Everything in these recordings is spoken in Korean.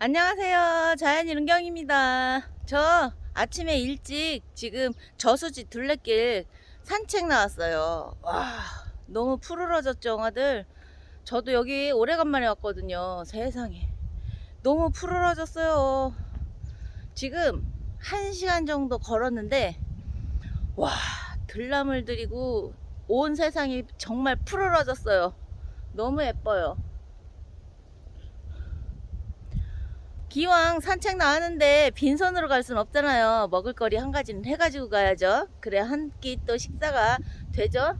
안녕하세요. 자연이 은경입니다. 저 아침에 일찍 지금 저수지 둘레길 산책 나왔어요. 와, 너무 푸르러졌죠, 엉아들? 저도 여기 오래간만에 왔거든요. 세상에. 너무 푸르러졌어요. 지금 한 시간 정도 걸었는데, 와, 들나물 들이고 온 세상이 정말 푸르러졌어요. 너무 예뻐요. 기왕 산책 나왔는데 빈손으로 갈 순 없잖아요. 먹을거리 한 가지는 해가지고 가야죠. 그래 한 끼 또 식사가 되죠.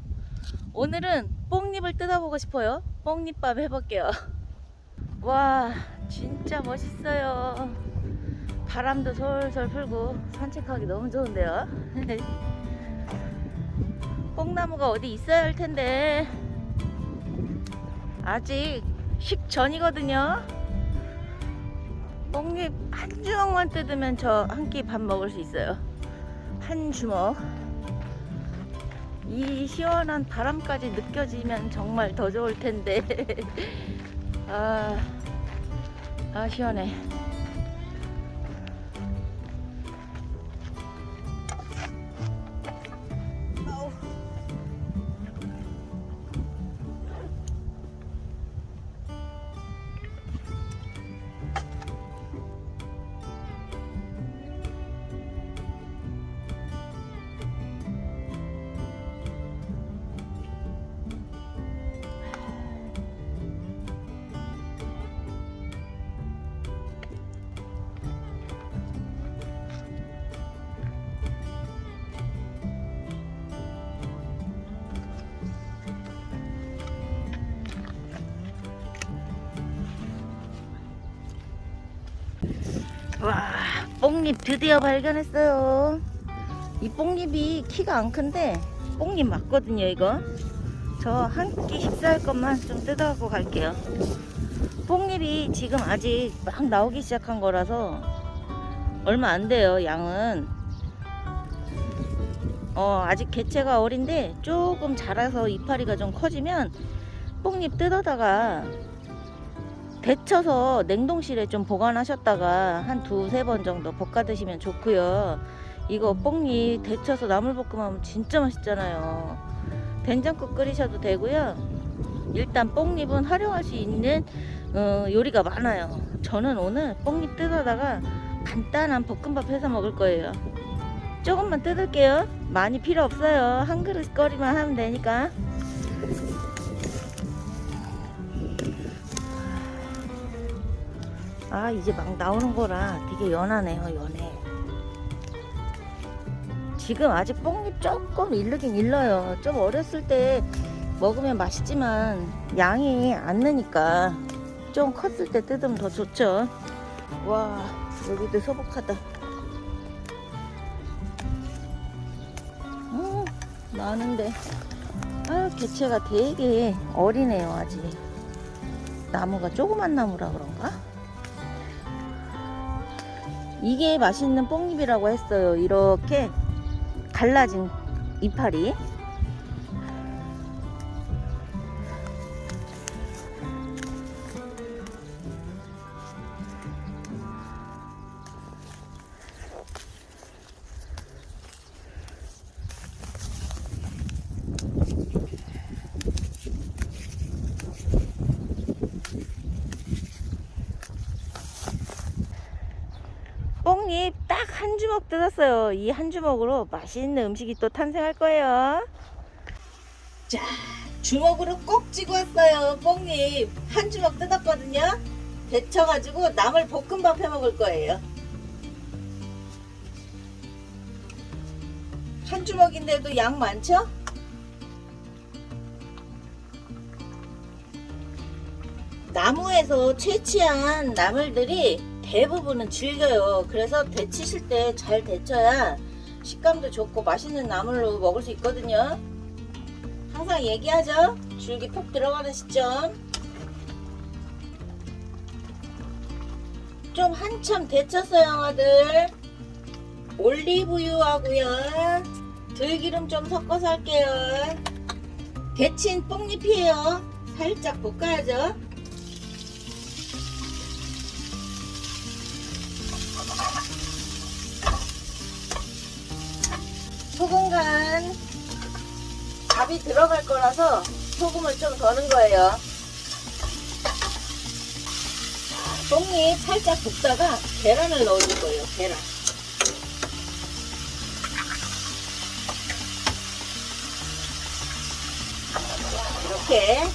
오늘은 뽕잎을 뜯어보고 싶어요. 뽕잎밥 해볼게요. 와 진짜 멋있어요. 바람도 솔솔 풀고 산책하기 너무 좋은데요. 뽕나무가 어디 있어야 할 텐데 아직 식전이거든요. 뽕잎 한 주먹만 뜯으면 저 한 끼 밥 먹을 수 있어요. 한 주먹. 이 시원한 바람까지 느껴지면 정말 더 좋을 텐데. 아, 아 시원해. 와, 뽕잎 드디어 발견했어요. 이 뽕잎이 키가 안 큰데 뽕잎 맞거든요, 이거. 저 한 끼 식사할 것만 좀 뜯어갖고 갈게요. 뽕잎이 지금 아직 막 나오기 시작한 거라서 얼마 안 돼요, 양은. 어, 아직 개체가 어린데 조금 자라서 이파리가 좀 커지면 뽕잎 뜯어다가 데쳐서 냉동실에 좀 보관하셨다가 한 두세 번 정도 볶아 드시면 좋고요. 이거 뽕잎 데쳐서 나물볶음하면 진짜 맛있잖아요. 된장국 끓이셔도 되고요. 일단 뽕잎은 활용할 수 있는 어, 요리가 많아요. 저는 오늘 뽕잎 뜯어다가 간단한 볶음밥 해서 먹을 거예요. 조금만 뜯을게요. 많이 필요 없어요. 한 그릇 거리만 하면 되니까. 아 이제 막 나오는 거라 되게 연하네요 연해. 지금 아직 뽕잎 조금 일르긴 일러요. 좀 어렸을 때 먹으면 맛있지만 양이 안 느니까 좀 컸을 때 뜯으면 더 좋죠. 와 여기도 소복하다. 음 많은데. 아 개체가 되게 어리네요 아직. 나무가 조그만 나무라 그런가? 이게 맛있는 뽕잎이라고 했어요. 이렇게 갈라진 이파리. 뽕잎 딱한 주먹 뜯었어요. 이 한 주먹으로 맛있는 음식이 또 탄생할 거예요. 자, 주먹으로 꼭 쥐고 왔어요. 뽕잎 한 주먹 뜯었거든요. 데쳐가지고 나물 볶음밥 해 먹을 거예요. 한 주먹인데도 양 많죠? 나무에서 채취한 나물들이 대부분은 질겨요. 그래서 데치실 때 잘 데쳐야 식감도 좋고 맛있는 나물로 먹을 수 있거든요. 항상 얘기하죠. 줄기 푹 들어가는 시점. 좀 한참 데쳤어요, 형아들. 올리브유하고요. 들기름 좀 섞어서 할게요. 데친 뽕잎이에요. 살짝 볶아야죠. 소금 간 밥이 들어갈 거라서 소금을 좀더 넣은 거예요. 뽕잎 살짝 볶다가 계란을 넣어줄 거예요. 계란. 이렇게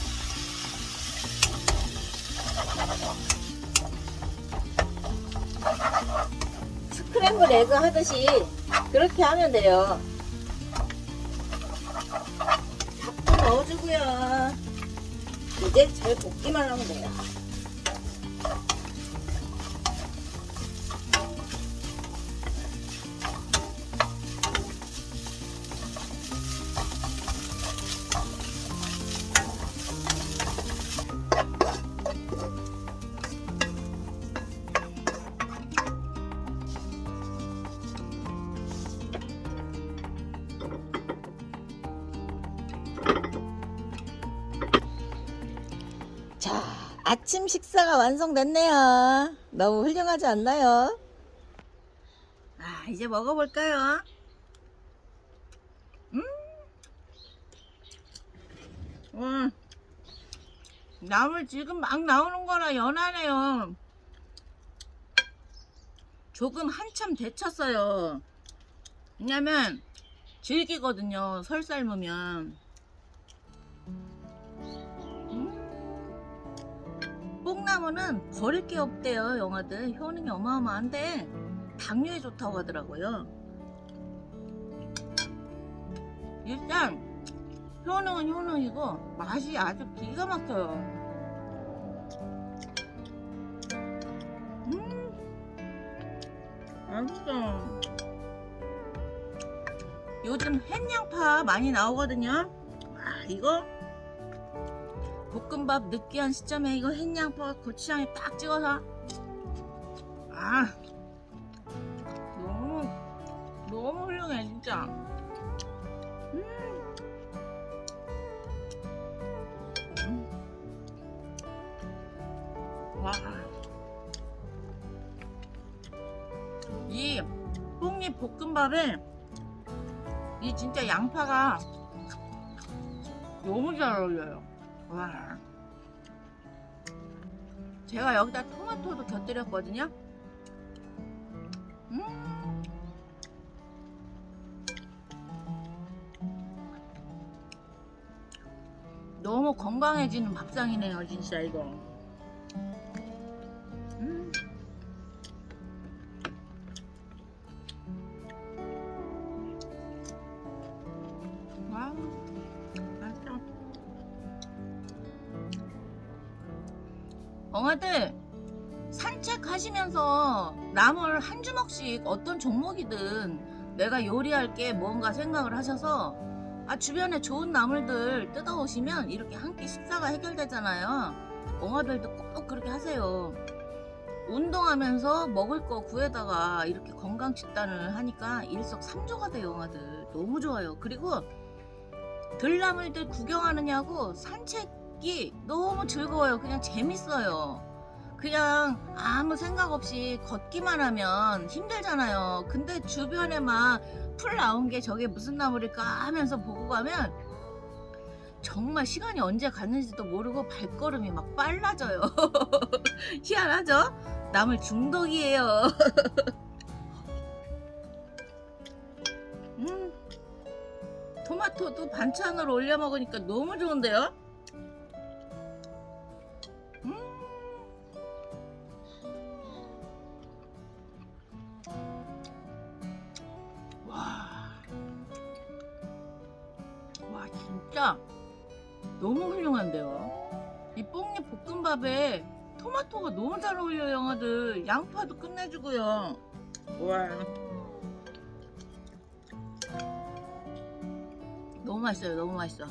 스크램블 에그 하듯이 그렇게 하면 돼요. 이제 잘 볶기만 하면 돼요. 아침 식사가 완성됐네요. 너무 훌륭하지 않나요? 아, 이제 먹어볼까요? 음, 음, 나물 지금 막 나오는 거라 연하네요. 조금 한참 데쳤어요. 왜냐면 질기거든요. 설 삶으면. 뽕나무는 버릴 게 없대요 영화들. 효능이 어마어마한데 당뇨에 좋다고 하더라고요. 일단 효능은 효능이고 맛이 아주 기가 막혀요. 음 맛있어. 요즘 햇양파 많이 나오거든요. 와 이거 볶음밥 느끼한 시점에 이거 햇양파 고추장에 딱 찍어서 아 너무 너무 훌륭해 진짜 음. 음. 와. 이 뽕잎 볶음밥에 이 진짜 양파가 너무 잘 어울려요. 와. 제가 여기다 토마토도 곁들였거든요. 음. 너무 건강해지는 밥상이네요, 진짜 이거. 음. 엉아들 산책하시면서 나물 한 주먹씩 어떤 종목이든 내가 요리할 게 뭔가 생각을 하셔서 아 주변에 좋은 나물들 뜯어오시면 이렇게 한 끼 식사가 해결되잖아요. 엉아들도 꼭 그렇게 하세요. 운동하면서 먹을 거 구해다가 이렇게 건강 식단을 하니까 일석삼조가 돼요, 엉아들. 너무 좋아요. 그리고 들나물들 구경하느냐고 산책 이 너무 즐거워요. 그냥 재밌어요. 그냥 아무 생각 없이 걷기만 하면 힘들잖아요. 근데 주변에 막 풀 나온 게 저게 무슨 나물일까 하면서 보고 가면 정말 시간이 언제 갔는지도 모르고 발걸음이 막 빨라져요. 희한하죠? 나물 중독이에요. 음. 토마토도 반찬으로 올려 먹으니까 너무 좋은데요? 진짜 너무 훌륭한데요? 이 뽕잎 볶음밥에 토마토가 너무 잘 어울려요, 영아들. 양파도 끝내주고요. 와. 너무 맛있어요. 너무 맛있어.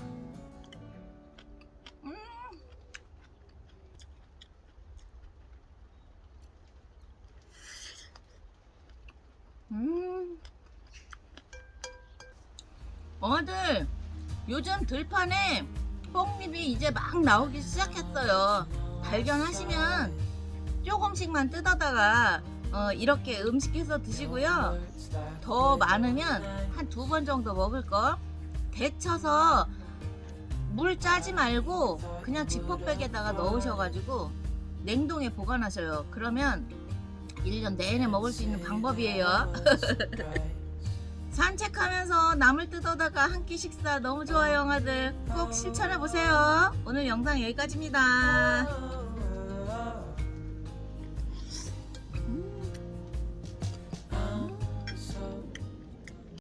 들판에 뽕잎이 이제 막 나오기 시작했어요. 발견하시면 조금씩만 뜯어다가 어, 이렇게 음식해서 드시고요. 더 많으면 한 두 번 정도 먹을 거 데쳐서 물 짜지 말고 그냥 지퍼백에다가 넣으셔가지고 냉동에 보관하셔요. 그러면 1년 내내 먹을 수 있는 방법이에요. 산책하면서 나물 뜯어다가 한 끼 식사 너무 좋아요, 영아들. 꼭 실천해 보세요. 오늘 영상 여기까지입니다.